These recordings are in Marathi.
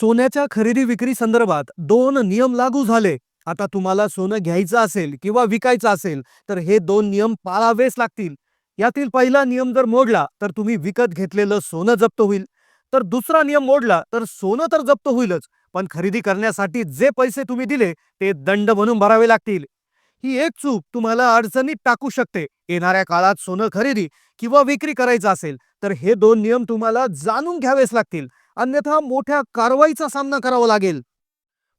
सोन्याच्या खरेदी विक्री संदर्भात दोन नियम लागू झाले. आता तुम्हाला सोनं घ्यायचं असेल किंवा विकायचं असेल तर हे दोन नियम पाळावेच लागतील. यातील पहिला नियम जर मोडला तर तुम्ही विकत घेतलेलं सोनं जप्त होईल. तर दुसरा नियम मोडला तर सोनं तर जप्त होईलच पण खरेदी करण्यासाठी जे पैसे तुम्ही दिले ते दंड म्हणून भरावे लागतील. ही एक चूक तुम्हाला अडचणीत टाकू शकते. येणाऱ्या काळात सोनं खरेदी किंवा विक्री करायचं असेल तर हे दोन नियम तुम्हाला जाणून घ्यावेच लागतील. अन्यथा मोठ्या कारवाईचा सामना करावा लागेल.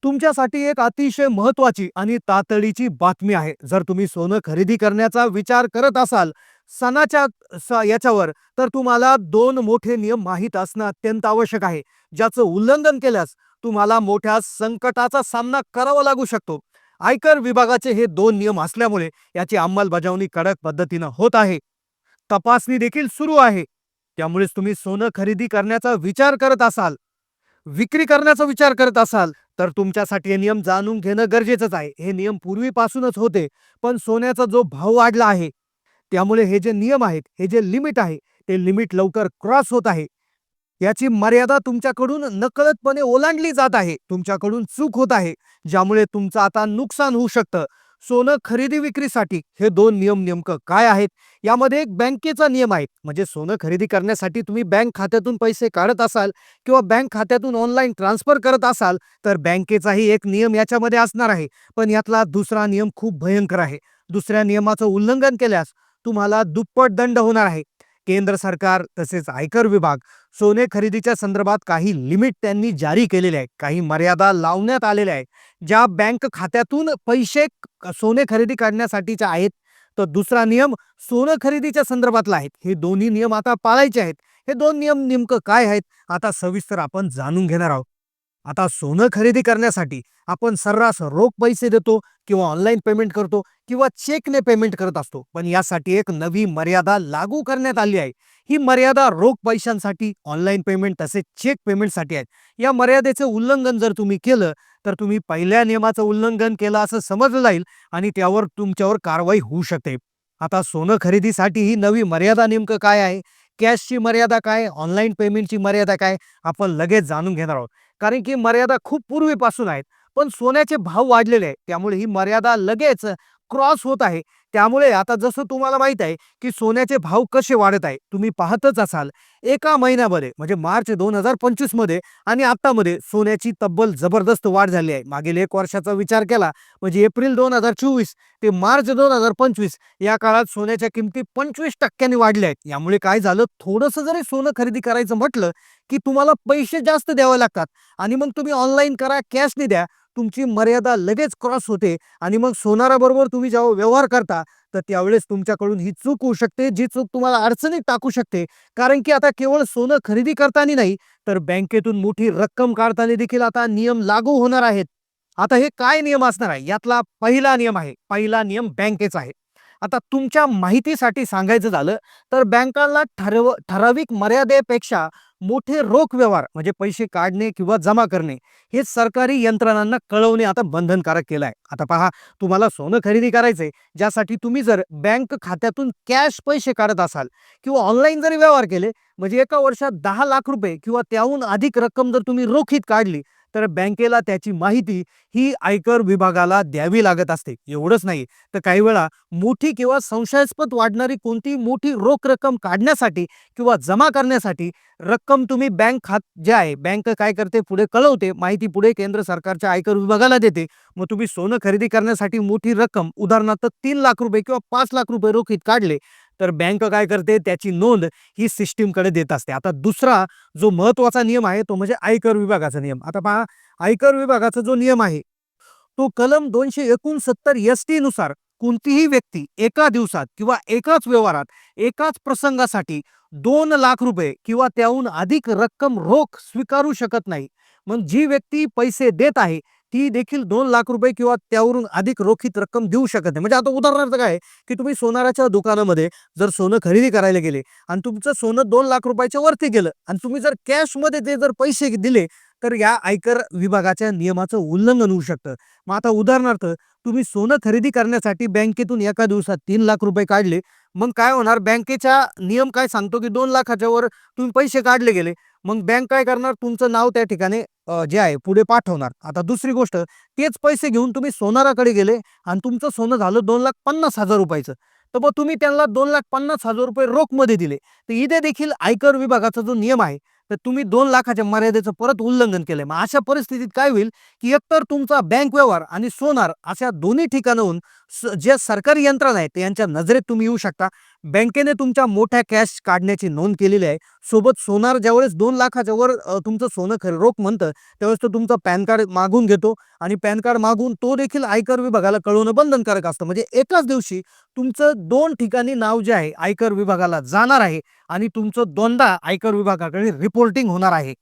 तुमच्यासाठी एक अतिशय महत्वाची आणि तातडीची बातमी आहे. जर तुम्ही सोनं खरेदी करण्याचा विचार करत असाल सणाच्या स- याच्यावर तर तुम्हाला दोन मोठे नियम माहीत असणं अत्यंत आवश्यक आहे. ज्याचं उल्लंघन केल्यास तुम्हाला मोठ्या संकटाचा सामना करावा लागू शकतो. आयकर विभागाचे हे दोन नियम असल्यामुळे याची अंमलबजावणी कडक पद्धतीनं होत आहे. तपासणी देखील सुरू आहे. त्यामुळेच तुम्ही सोनं खरेदी करण्याचा विचार करत असाल. विक्री करण्याचा विचार करत असाल तर तुमच्यासाठी हे नियम जाणून घेणं गरजेचंच आहे. हे नियम पूर्वीपासूनच होते पण सोन्याचा जो भाव वाढला आहे त्यामुळे हे जे नियम आहेत हे जे लिमिट आहे ते लिमिट लवकर क्रॉस होत आहे. याची मर्यादा तुमच्याकडून नकळतपणे ओलांडली जात आहे. तुमच्याकडून चूक होत आहे ज्यामुळे तुमचं आता नुकसान होऊ शकतं. सोनं खरेदी विक्रीसाठी हे दोन नियम नेमकं काय आहेत? यामध्ये एक बँकेचा नियम आहे. म्हणजे सोनं खरेदी करण्यासाठी तुम्ही बँक खात्यातून पैसे काढत असाल किंवा बँक खात्यातून ऑनलाईन ट्रान्सफर करत असाल तर बँकेचाही एक नियम याच्यामध्ये असणार आहे. पण यातला दुसरा नियम खूप भयंकर आहे. दुसऱ्या नियमाचं उल्लंघन केल्यास तुम्हाला दुप्पट दंड होणार आहे. केंद्र सरकार तसेच आयकर विभाग सोने खरेदीच्या संदर्भात काही लिमिट त्यांनी जारी केलेले आहे काही मर्यादा लावण्यात आलेल्या आहे ज्या बँक खात्यातून पैसे सोने खरेदी करण्यासाठीच्या आहेत. तर दुसरा नियम सोनं खरेदीच्या संदर्भातला आहेत हे दोन्ही नियम आता पाळायचे आहेत. हे दोन नियम नेमकं काय आहेत? आता सविस्तर आपण जाणून घेणार आहोत. आता सोनं खरेदी करण्यासाठी आपण सर्रास रोख पैसे देतो किंवा ऑनलाईन पेमेंट करतो किंवा चेकने पेमेंट करत असतो. पण यासाठी एक नवी मर्यादा लागू करण्यात आली आहे. ही मर्यादा रोख पैशांसाठी ऑनलाईन पेमेंट तसेच चेक पेमेंटसाठी आहेत या मर्यादेचं उल्लंघन जर तुम्ही केलं तर तुम्ही पहिल्या नियमाचं उल्लंघन केलं असं समजलं जाईल आणि त्यावर तुमच्यावर कारवाई होऊ शकते. आता सोनं खरेदीसाठी ही नवी मर्यादा नेमकं काय आहे? कॅशची मर्यादा काय? ऑनलाईन पेमेंटची मर्यादा काय? आपण लगेच जाणून घेणार आहोत. कारण की मर्यादा खूप पूर्वीपासून आहेत. पण सोन्याचे भाव वाढलेले आहेत. त्यामुळे ही मर्यादा लगेच क्रॉस होत आहे. त्यामुळे आता जसं तुम्हाला माहीत आहे की सोन्याचे भाव कसे वाढत आहे तुम्ही पाहतच असाल. एका महिन्यामध्ये म्हणजे मार्च दोन हजार पंचवीसमध्ये आणि आत्तामध्ये सोन्याची तब्बल जबरदस्त वाढ झाली आहे. मागील एक वर्षाचा विचार केला म्हणजे एप्रिल दोन हजार चोवीस ते मार्च दोन हजार पंचवीस या काळात सोन्याच्या किमती पंचवीस टक्क्यांनी वाढल्या आहेत. यामुळे काय झालं थोडंसं जरी सोनं खरेदी करायचं म्हटलं की तुम्हाला पैसे जास्त द्यावे लागतात आणि मग तुम्ही ऑनलाईन करा कॅशने द्या तुमची मर्यादा लगेच क्रॉस होते आणि मग सोनाराबरोबर तुम्ही जेव्हा व्यवहार करता तर त्यावेळेस तुमच्याकडून ही चूक होऊ शकते जी चूक तुम्हाला अडचणीत टाकू शकते. कारण की आता केवळ सोनं खरेदी करताना नाही तर बँकेतून मोठी रक्कम काढताना देखील आता नियम लागू होणार आहेत. आता हे काय नियम असणार आहे? यातला पहिला नियम आहे पहिला नियम बँकेचा आहे. आता तुमच्या माहितीसाठी सांगायचं झालं तर बँकांना ठरव ठराविक मर्यादेपेक्षा मोठे रोख व्यवहार म्हणजे पैसे काढणे किंवा जमा करणे हे सरकारी यंत्रणांना कळवणे आता बंधनकारक केलं आहे. आता पहा तुम्हाला सोनं खरेदी करायचंय ज्यासाठी तुम्ही जर बँक खात्यातून कॅश पैसे काढत असाल किंवा ऑनलाईन जरी व्यवहार केले म्हणजे एका वर्षात दहा लाख रुपये किंवा त्याहून अधिक रक्कम जर तुम्ही रोखीत काढली तर बँकेला त्याची माहिती ही आयकर विभागाला द्यावी लागत असते. एवढंच नाही तर काही वेळा मोठी किंवा संशयास्पद वाढणारी कोणती मोठी रोख रक्कम काढण्यासाठी किंवा जमा करण्यासाठी रक्कम तुम्ही बँक खात जे आहे बँक काय करते पुढे कळवते माहिती पुढे केंद्र सरकारच्या आयकर विभागाला देते. मग तुम्ही सोनं खरेदी करण्यासाठी मोठी रक्कम उदाहरणार्थ तीन लाख रुपये किंवा पाच लाख रुपये रोखीत काढले तर बँक काय करते? त्याची नोंद ही सिस्टीमकडे देत असते. आता दुसरा जो महत्त्वाचा नियम आहे तो म्हणजे आयकर विभागाचा नियम. आता पहा आयकर विभागाचा जो नियम आहे तो कलम दोनशे एकोणसत्तर एस टी नुसार कोणतीही व्यक्ती एका दिवसात किंवा एकाच व्यवहारात एकाच प्रसंगासाठी दोन लाख रुपये किंवा त्याहून अधिक रक्कम रोख स्वीकारू शकत नाही. मग जी व्यक्ती पैसे देत आहे ती देखील दोन लाख रुपये किंवा त्यावरून अधिक रोखीत रक्कम देऊ शकत नाही. म्हणजे आता उदाहरणार्थ काय आहे की तुम्ही सोनाराच्या दुकानामध्ये जर सोनं खरेदी करायला गेले आणि तुमचं सोनं दोन लाख रुपयाच्या वरती गेलं आणि तुम्ही जर कॅशमध्ये ते जर पैसे दिले तर या आयकर विभागाच्या नियमाचं उल्लंघन होऊ शकतं. मग आता उदाहरणार्थ तुम्ही सोनं खरेदी करण्यासाठी बँकेतून एका दिवसात तीन लाख रुपये काढले. मग काय होणार? बँकेचा नियम काय सांगतो की दोन लाखाच्या वर तुम्ही पैसे काढले गेले. मग बँक काय करणार? तुमचं नाव त्या ठिकाणी जे आहे पुढे पाठवणार. आता दुसरी गोष्ट तेच पैसे घेऊन तुम्ही सोनाराकडे गेले आणि तुमचं सोनं झालं दोन लाख पन्नास हजार रुपयाचं. तर मग तुम्ही त्यांना दोन लाख पन्नास हजार रुपये रोखमध्ये दिले. तर इथे देखील आयकर विभागाचा जो नियम आहे तर तुम्ही दोन लाखाच्या मर्यादेचं परत उल्लंघन केलंय. मग अशा परिस्थितीत काय होईल की एकतर तुमचा बँक व्यवहार आणि सोनार अशा दोन्ही ठिकाणाहून ज्या जे सरकारी यंत्रणा आहे यांच्या नजरेत तुम्ही येऊ शकता. बँकेने तुमच्या मोठ्या कॅश काढण्याची नोंद केलेली आहे. सोबत सोनार ज्यावेळेस दोन लाखाच्या वर तुमचं सोनं खरे रोख म्हणतं त्यावेळेस तो तुमचं पॅन कार्ड मागून घेतो. आणि पॅन कार्ड मागून तो देखील आयकर विभागाला कळवणं बंधनकारक असतं. म्हणजे एकाच दिवशी तुमचं दोन ठिकाणी नाव जे आहे आयकर विभागाला जाणार आहे आणि तुमचं दोनदा आयकर विभागाकडे रिपोर्टिंग होणार आहे.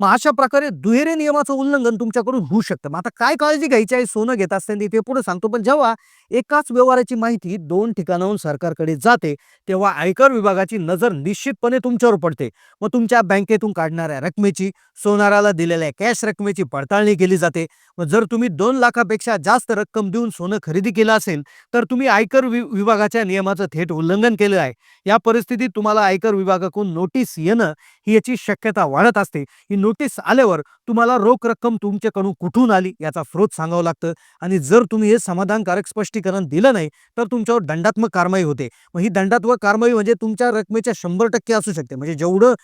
मग अशा प्रकारे दुहेरी नियमाचं उल्लंघन तुमच्याकडून होऊ शकतं. मग आता काय काळजी घ्यायची आहे? सोनं घेत असताना ते पुढे सांगतो. पण जेव्हा एकाच व्यवहाराची माहिती दोन ठिकाणाहून सरकारकडे जाते तेव्हा आयकर विभागाची नजर निश्चितपणे तुमच्यावर पडते. मग तुमच्या बँकेतून काढणाऱ्या रकमेची सोनाराला दिलेल्या कॅश रकमेची पडताळणी केली जाते. मग जर तुम्ही दोन लाखापेक्षा जास्त रक्कम देऊन सोनं खरेदी केलं असेल तर तुम्ही आयकर वि- विभागाच्या नियमाचं थेट उल्लंघन केलं आहे. या परिस्थितीत तुम्हाला आयकर विभागाकडून नोटीस येणं ही याची शक्यता वाढत असते. ही नोटीस आल्यावर तुम्हाला रोख रक्कम तुमच्याकडून कुठून आली याचा स्रोत सांगावं लागतं. आणि जर तुम्ही हे समाधानकारक स्पष्टीकरण दिलं नाही तर तुमच्यावर दंडात्मक कारवाई होते. मग ही दंडात्मक कारवाई म्हणजे तुमच्या रकमेच्या शंभर टक्के असू शकते. म्हणजे जेवढं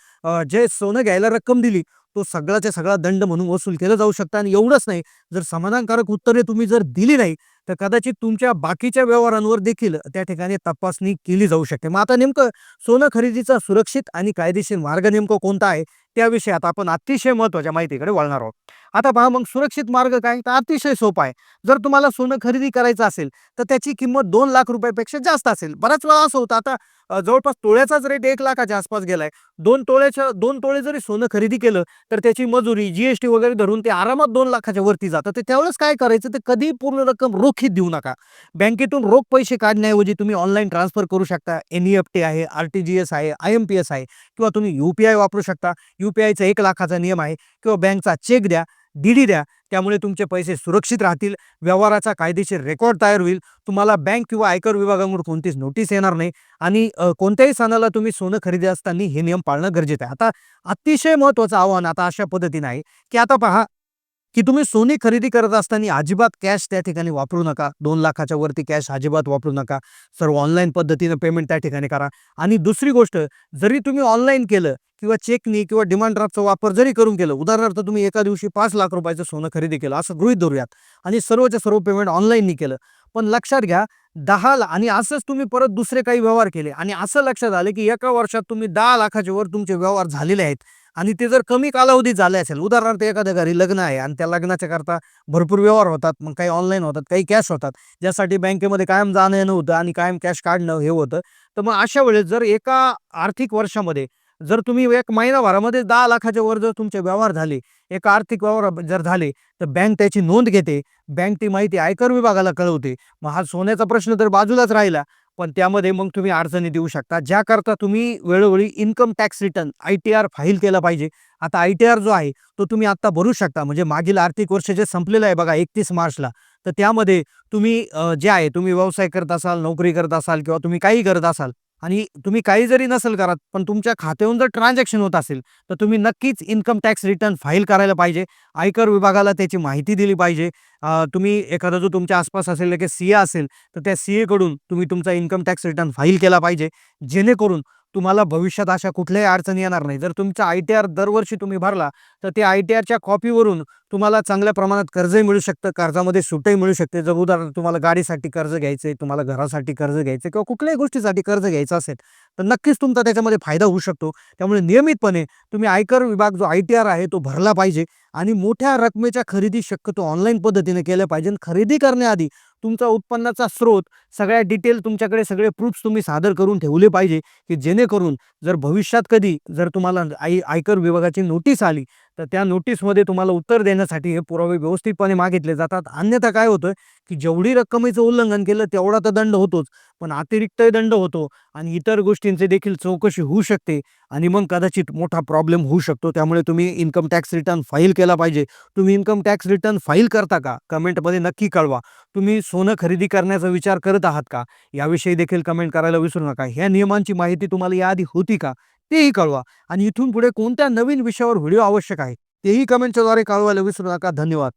जे सोनं घ्यायला रक्कम दिली तो सगळ्याच्या सगळा दंड म्हणून वसूल केलं जाऊ शकतं. आणि एवढंच नाही जर समाधानकारक उत्तरे तुम्ही जर दिली नाही तर कदाचित तुमच्या बाकीच्या व्यवहारांवर देखील त्या ठिकाणी तपासणी केली जाऊ शकते. मग आता नेमकं सोनं खरेदीचा सुरक्षित आणि कायदेशीर मार्ग नेमकं कोणता आहे? त्याविषयी आता आपण अतिशय महत्त्वाच्या माहितीकडे वळणार आहोत. आता पहा मग सुरक्षित मार्ग काय? तर अतिशय सोपा आहे. जर तुम्हाला सोनं खरेदी करायचं असेल तर त्याची किंमत दोन लाख रुपयापेक्षा जास्त असेल. बराच वेळा असं होतं. आता जवळपास तोळ्याचाच रेट एक लाखाच्या आसपास गेलाय. दोन तोळ्याच्या दोन तोळे जरी सोनं खरेदी केलं तर त्याची मजुरी जीएसटी वगैरे धरून ते आरामात दोन लाखाच्या वरती जातं. ते त्यावेळेस काय करायचं? ते कधी पूर्ण रक्कम रोख रोखीत देऊ नका. बँकेतून रोख पैसे काढण्याऐवजी तुम्ही ऑनलाईन ट्रान्सफर करू शकता. एन ई एफ टी आहे आर टी जी एस आहे आय एम पी एस आहे किंवा तुम्ही यू पी आय वापरू शकता. यू पी आयचा एक लाखाचा नियम आहे किंवा बँकचा चेक द्या डीडी द्या. त्यामुळे तुमचे पैसे सुरक्षित राहतील. व्यवहाराचा कायदेशीर रेकॉर्ड तयार होईल. तुम्हाला बँक किंवा आयकर विभागाकडून कोणतीच नोटीस येणार नाही. आणि कोणत्याही सणाला तुम्ही सोनं खरेदी असताना हे नियम पाळणं गरजेचं आहे. आता अतिशय महत्त्वाचं आव्हान आता अशा पद्धतीने आहे की आता पहा की तुम्ही सोने खरेदी करत असताना अजिबात कॅश त्या ठिकाणी वापरू नका. दोन लाखाच्या वरती कॅश अजिबात वापरू नका. सर्व ऑनलाईन पद्धतीनं पेमेंट त्या ठिकाणी करा. आणि दुसरी गोष्ट जरी तुम्ही ऑनलाईन केलं किंवा चेकनी किंवा डिमांड ड्राफ्टचा वापर जरी करून केलं उदाहरणार्थ तुम्ही एका दिवशी पाच लाख रुपयाचं सोनं खरेदी केलं असं गृहित धरूयात. आणि सर्वच्या सर्व पेमेंट ऑनलाईननी केलं. पण लक्षात घ्या दहा आणि असंच तुम्ही परत दुसरे काही व्यवहार केले. आणि असं लक्षात आलं की एका वर्षात तुम्ही दहा लाखाच्या वर तुमचे व्यवहार झालेले आहेत. आणि ते जर कमी कालावधीत झाले असेल उदाहरणार्थ एखाद्या घरी लग्न आहे आणि त्या लग्नाच्या करता भरपूर व्यवहार होतात मग काही ऑनलाईन होतात काही कॅश होतात ज्यासाठी बँकेमध्ये कायम जाणं येणं होतं आणि कायम कॅश काढणं हे होतं तर मग अशा वेळेस जर एका आर्थिक वर्षामध्ये जर तुम्ही एक महिनाभरामध्ये दहा लाखाच्या वर जर तुमचे व्यवहार झाले एका आर्थिक व्यवहार जर झाले तर बँक त्याची नोंद घेते. बँक ती माहिती आयकर विभागाला कळवते. मग हा सोन्याचा प्रश्न तर बाजूलाच राहिला. पण त्यामध्ये मग तुम्ही अडचणी देऊ शकता. ज्याकरता तुम्ही वेळोवेळी income tax return I T R file केला पाहिजे. आता आय टी आर जो आहे तो तुम्ही आत्ता भरू शकता. म्हणजे मागील आर्थिक वर्ष जे संपलेलं आहे बघा एकतीस मार्चला तर त्यामध्ये तुम्ही जे आहे तुम्ही व्यवसाय करत असाल नोकरी करत असाल किंवा तुम्ही काही करत असाल आणि तुम्ही काही जरी नसेल करत पण तुमच्या खात्यावरून जर ट्रान्झॅक्शन होत असेल तर तुम्ही नक्कीच इन्कम टॅक्स रिटर्न फाईल करायला पाहिजे. आयकर विभागाला त्याची माहिती दिली पाहिजे. तुम्ही एखादा जो तुमच्या आसपास असेल की सी ए असेल तर त्या सी एकडून तुम्ही तुमचा इन्कम टॅक्स रिटर्न फाईल केला पाहिजे. जेणेकरून तुम्हाला भविष्यात अशा कुठल्याही अडचणी येणार नाही. जर तुमचा आय टी आर दरवर्षी तुम्ही भरला तर ते आय टी आरच्या कॉपीवरून तुम्हाला चांगल्या प्रमाणात कर्जही मिळू शकतं कर्जामध्ये सूटही मिळू शकते. जर उदाहरण तुम्हाला गाडीसाठी कर्ज घ्यायचं आहे तुम्हाला घरासाठी कर्ज घ्यायचं किंवा कुठल्याही गोष्टीसाठी कर्ज घ्यायचं असेल तर नक्कीच तुमचा त्याच्यामध्ये फायदा होऊ शकतो. त्यामुळे नियमितपणे तुम्ही आयकर विभाग जो आय टी आर आहे तो भरला पाहिजे आणि मोठ्या रकमेच्या खरेदी शक्यतो ऑनलाईन पद्धतीने केल्या पाहिजे. आणि खरेदी करण्याआधी तुमचा उत्पन्नाचा स्रोत सगळ्या डिटेल तुमच्याकडे सगळे प्रूफ्स तुम्ही सादर करून ठेवले पाहिजे की जेणेकरून जर भविष्यात कधी जर तुम्हाला आई आयकर विभागाची नोटीस आली तर त्या नोटीसमध्ये तुम्हाला उत्तर देण्यासाठी हे पुरावे व्यवस्थितपणे मागितले जातात. अन्यथा काय होतं की जेवढी रक्कमेचं उल्लंघन केलं तेवढा तर दंड होतोच. पण अतिरिक्तही दंड होतो आणि इतर गोष्टींचे देखील चौकशी होऊ शकते आणि मग कदाचित मोठा प्रॉब्लेम होऊ शकतो. त्यामुळे तुम्ही इन्कम टॅक्स रिटर्न फाईल केला पाहिजे. तुम्ही इन्कम टॅक्स रिटर्न फाईल करता का? कमेंटमध्ये नक्की कळवा. तुम्ही सोनं खरेदी करण्याचा विचार करत आहात का? याविषयी देखील कमेंट करायला विसरू नका. ह्या नियमांची माहिती तुम्हाला याआधी होती का? तेही कळवा. आणि इथून पुढे कोणत्या नवीन विषयावर व्हिडिओ आवश्यक आहे तेही कमेंटच्याद्वारे कळवायला विसरू नका. धन्यवाद.